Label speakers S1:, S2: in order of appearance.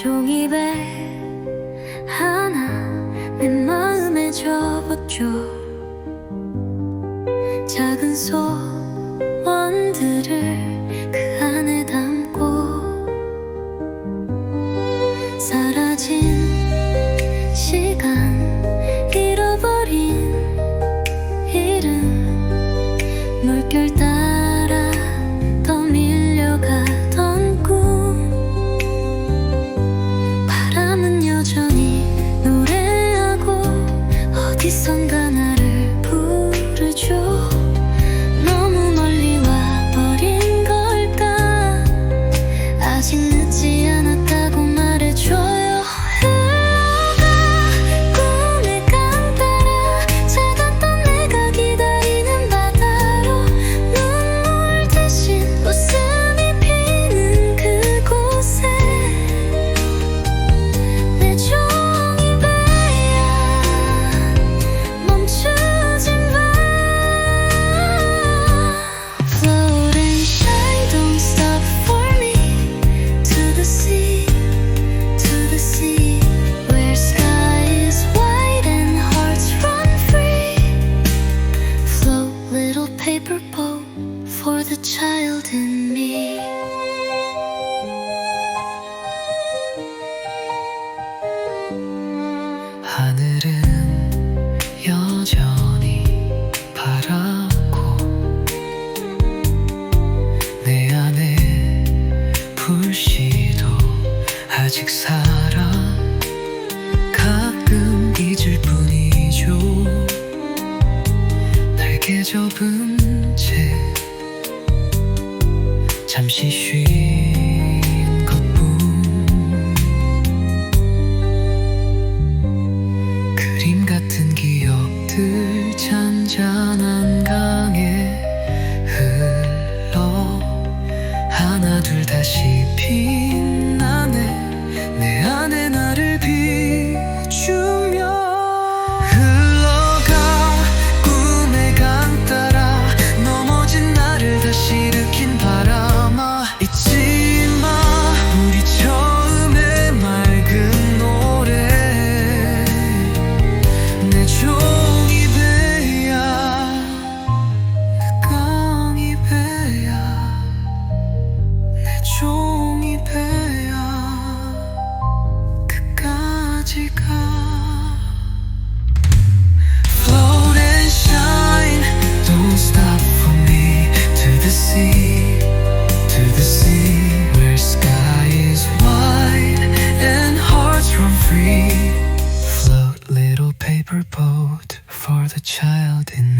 S1: 종이배 하나 내 마음에 접었죠. 작은 소원들을 그 안에 담고 사라진 시간 잃어버린 이름 물결 따 어 for the child in me.
S2: 하늘은 여전히 파랗고 내 안에 불씨도 아직 살아 가끔 잊을 뿐이죠. 날개 접은 잠시 쉰 것뿐. 그림 같은 기억들 잔잔한 강에 흘러 하나 둘 다시 빛 a child in me.